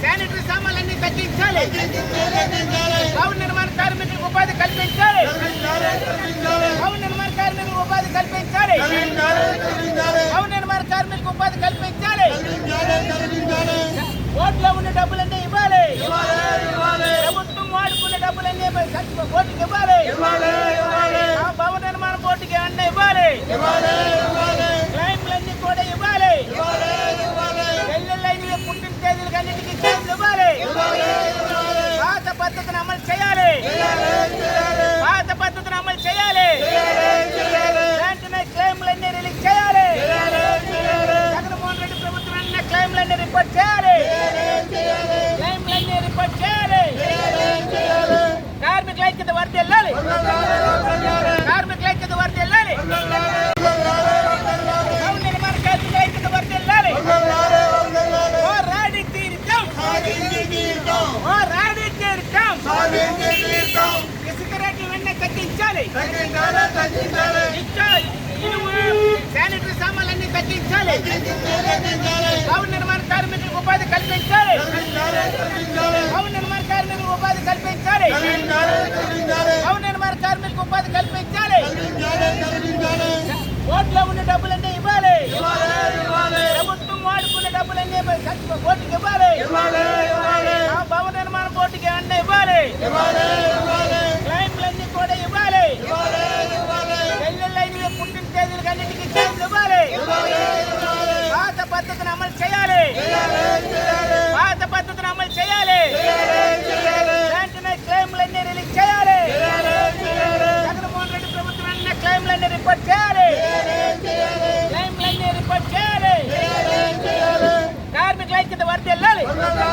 Sanitary సామాన్లన్నీ తగ్గించాలి భవన నిర్మాణ కార్మికులకు ఉపాధి కల్పించాలి భవన నిర్మాణ కార్మికులకు ఉపాధి కల్పించాలి భవన నిర్మాణ కార్మికులకు ఉపాధి కల్పించాలి ఓట్లో ఉన్న డబ్బులన్నీ ఇవ్వాలి ప్రభుత్వం వాడుకున్న డబ్బులన్నీ ఓటుకి ఇవ్వాలి భవన నిర్మాణ బోర్డుకి అన్న ఇవ్వాలి కార్మికుల వెళ్ళాలి కార్మికుల ఐక్యత వర్ది వెళ్ళాలి భవన నిర్మాణ కార్మికుల ఐక్యత వర్ది వెళ్ళాలి ఓ తీరుతాం ఓ తీరుతాం ఇసుక రేట్లు వెంటనే తగ్గించాలి ఇంకా ఇనుము శానిటరీ తగ్గించాలి నిర్మాణ కార్మికులకు ఉపాధి కల్పించాలి. డబ్బులన్నీ ఇవ్వాలి. ప్రభుత్వం వాడుకున్న డబ్బులన్నీ కోర్టుకి ఇవ్వాలి. భవన నిర్మాణ కోర్టుకి అన్న ఇవ్వాలి. క్లైంట్లన్నీ కూడా ఇవ్వాలి. ఎల్లెల్లైన పుట్టిన తేదీలకు అన్నిటికీ క్లైంట్లు ఇవ్వాలి పాత పద్ధతిని అమలు చేయాలి. పాత పద్ధతిని అమలు చేయాలి. వెంటనే క్లైమ్లన్నీ రిలీజ్ చేయాలి. జగన్మోహన్ రెడ్డి ప్రభుత్వం అన్న క్లైమ్లన్నీ రిపోర్ట్ చేయాలి. 건강한